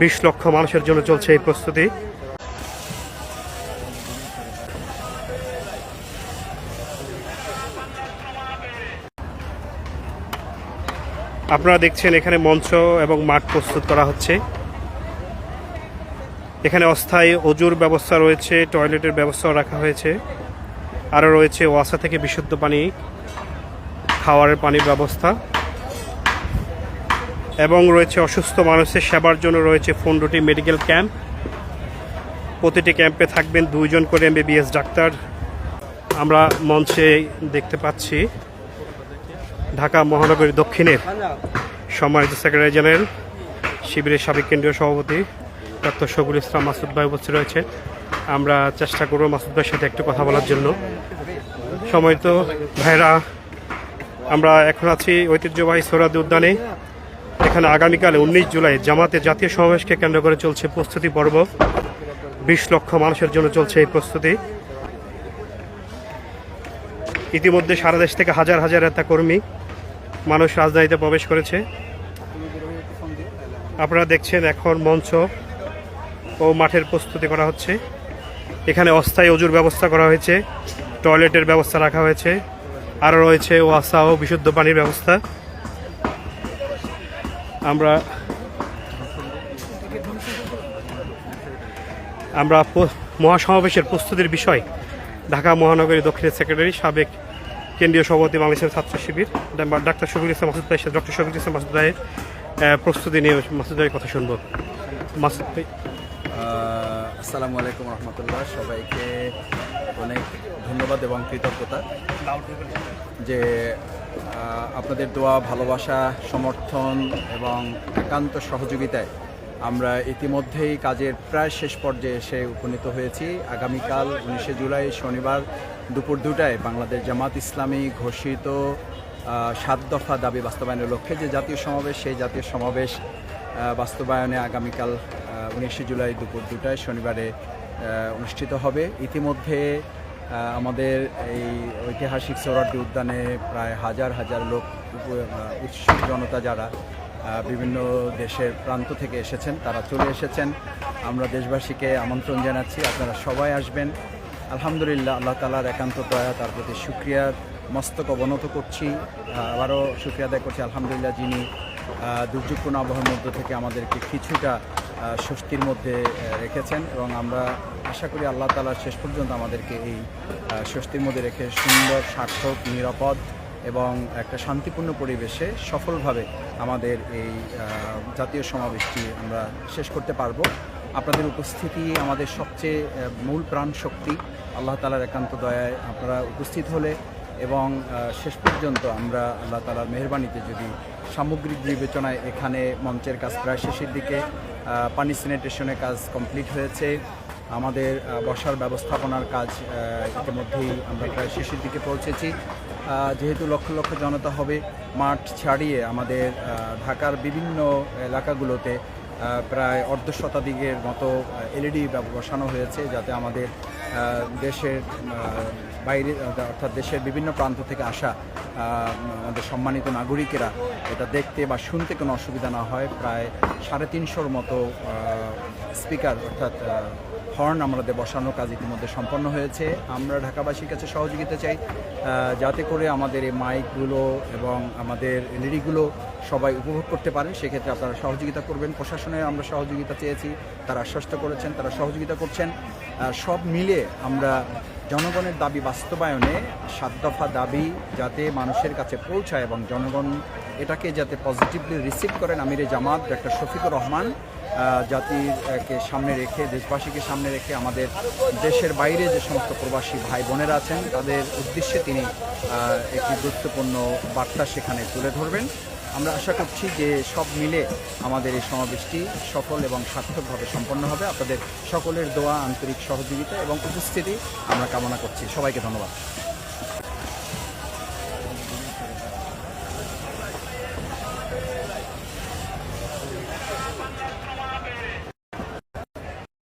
বিশ লক্ষ মানুষের জন্য চলছে এই প্রস্তুতি। আপনারা দেখছেন এখানে মঞ্চ এবং মাঠ প্রস্তুত করা হচ্ছে। এখানে অস্থায়ী অজুর ব্যবস্থা রয়েছে, টয়লেটের ব্যবস্থাও রাখা হয়েছে। আরও রয়েছে ওয়াসা থেকে বিশুদ্ধ পানি, খাওয়ারের পানির ব্যবস্থা। এবং রয়েছে অসুস্থ মানুষের সেবার জন্য রয়েছে পনেরোটি মেডিকেল ক্যাম্প। প্রতিটি ক্যাম্পে থাকবেন দুইজন করে এমবিবিএস ডাক্তার। আমরা মঞ্চে দেখতে পাচ্ছি ঢাকা মহানগরী দক্ষিণের সম্মানিত সেক্রেটারি জেনারেল, শিবিরের সাবেক কেন্দ্রীয় সভাপতি ডক্টর শফিউল ইসলাম মাসুদ ভাই উপস্থিত রয়েছে আমরা চেষ্টা করব মাসুদ ভাইয়ের সাথে একটু কথা বলার জন্য। সময় তো ভাইরা আমরা এখন আছি ঐতিহ্যবাহী সোরাদি উদ্যানে। এখানে আগামীকালে উনিশ জুলাই জামাতে জাতীয় সমাবেশকে কেন্দ্র করে চলছে প্রস্তুতি পর্ব। বিশ লক্ষ মানুষের জন্য চলছে এই প্রস্তুতি। ইতিমধ্যে সারা দেশ থেকে হাজার হাজার নেতা কর্মী মানুষ রাজধানীতে প্রবেশ করেছে। আপনারা দেখছেন এখন মঞ্চ ও মাঠের প্রস্তুতি করা হচ্ছে। এখানে অস্থায়ী অজুর ব্যবস্থা করা হয়েছে, টয়লেটের ব্যবস্থা রাখা হয়েছে আরও রয়েছে ওয়াসা ও বিশুদ্ধ পানির ব্যবস্থা। আমরা আমরা মহাসমাবেশের প্রস্তুতির বিষয় ঢাকা মহানগরী দক্ষিণের সেক্রেটারি সাবেক কেন্দ্রীয় সভাপতি বাংলাদেশের ছাত্র শিবির ডাক্তার শফিকুল ইসলাম মাসুদ সাথে ডক্টর শফিকুল ইসলাম মাসুদ ভাইয়ের প্রস্তুতি নিয়ে মাসুদ ভাইয়ের কথা শুনব। মাসুদ ভাই। আসসালামু আলাইকুম রহমতুল্লাহ। সবাইকে অনেক ধন্যবাদ এবং কৃতজ্ঞতা যে আপনাদের দোয়া, ভালোবাসা, সমর্থন এবং একান্ত সহযোগিতায় আমরা ইতিমধ্যেই কাজের প্রায় শেষ পর্যায়ে এসে উপনীত হয়েছি। আগামীকাল উনিশে জুলাই শনিবার দুপুর দুটায় বাংলাদেশ জামাত ইসলামী ঘোষিত সাত দফা দাবি বাস্তবায়নের লক্ষ্যে যে জাতীয় সমাবেশ, সেই জাতীয় সমাবেশ বাস্তবায়নে আগামীকাল উনিশে জুলাই দুপুর দুটায় শনিবারে অনুষ্ঠিত হবে। ইতিমধ্যে আমাদের এই ঐতিহাসিক সৌরাড্ডি উদ্যানে প্রায় হাজার হাজার লোক উৎসুক জনতা যারা বিভিন্ন দেশের প্রান্ত থেকে এসেছেন, তারা চলে এসেছেন। আমরা দেশবাসীকে আমন্ত্রণ জানাচ্ছি, আপনারা সবাই আসবেন। আলহামদুলিল্লাহ, আল্লাহ তালার একান্ত দয়া, তার প্রতি সুক্রিয়ার মস্তক অবনত করছি আবারও সুক্রিয়া আদায় করছি। আলহামদুলিল্লাহ, যিনি দুর্যোগপূর্ণ আবহাওয়ার মধ্য থেকে আমাদেরকে কিছুটা স্বস্তির মধ্যে রেখেছেন এবং আমরা আশা করি আল্লাহ তালা শেষ পর্যন্ত আমাদেরকে এই স্বস্তির মধ্যে রেখে সুন্দর, সার্থক, নিরাপদ এবং একটা শান্তিপূর্ণ পরিবেশে সফলভাবে আমাদের এই জাতীয় সমাবেশটি আমরা শেষ করতে পারব। আপনাদের উপস্থিতি আমাদের সবচেয়ে মূল প্রাণ শক্তি আল্লাহ তালার একান্ত দয়ায় আপনারা উপস্থিত হলে এবং শেষ পর্যন্ত আমরা আল্লাহ তালার মেহরবানিতে যদি সামগ্রিক বিবেচনায় এখানে মঞ্চের কাজ প্রায় শেষের দিকে পানি স্যানিটেশনের কাজ কমপ্লিট হয়েছে, আমাদের বসার ব্যবস্থাপনার কাজ ইতিমধ্যেই আমরা প্রায় শেষের দিকে পৌঁছেছি। যেহেতু লক্ষ লক্ষ জনতা হবে, মাঠ ছাড়িয়ে আমাদের ঢাকার বিভিন্ন এলাকাগুলোতে প্রায় অর্ধ শতাধিকের মতো এলইডি বসানো হয়েছে, যাতে আমাদের দেশের বাইরে অর্থাৎ দেশের বিভিন্ন প্রান্ত থেকে আসা আমাদের সম্মানিত নাগরিকেরা এটা দেখতে বা শুনতে কোনো অসুবিধা না হয়। প্রায় সাড়ে তিনশোর মতো স্পিকার, অর্থাৎ হর্ন আমাদের বসানোর কাজ ইতিমধ্যে সম্পন্ন হয়েছে। আমরা ঢাকাবাসীর কাছে সহযোগিতা চাই। যাতে করে আমাদের এই মাইকগুলো এবং আমাদের এলইডিগুলো সবাই উপভোগ করতে পারে, সেক্ষেত্রে আপনারা সহযোগিতা করবেন। প্রশাসনের আমরা সহযোগিতা চেয়েছি, তারা আশ্বস্ত করেছেন, তারা সহযোগিতা করছেন। সব মিলে আমরা জনগণের দাবি বাস্তবায়নে সাত দফা দাবি যাতে মানুষের কাছে পৌঁছায় এবং জনগণ এটাকে যাতে পজিটিভলি রিসিভ করেন। আমিরে জামাত ডক্টর শফিকুর রহমান জাতিকে সামনে রেখে, দেশবাসীকে সামনে রেখে আমাদের দেশের বাইরে যে সমস্ত প্রবাসী ভাই বোনেরা আছেন, তাদের উদ্দেশ্যে তিনি একটি গুরুত্বপূর্ণ বার্তা সেখানে তুলে ধরবেন। আমরা আশা করছি যে সব মিলে আমাদের এই সমাবেশটি সফল এবং সার্থকভাবে সম্পন্ন হবে। আপনাদের সকলের দোয়া, আন্তরিক সহযোগিতা এবং উপস্থিতি আমরা কামনা করছি। সবাইকে ধন্যবাদ।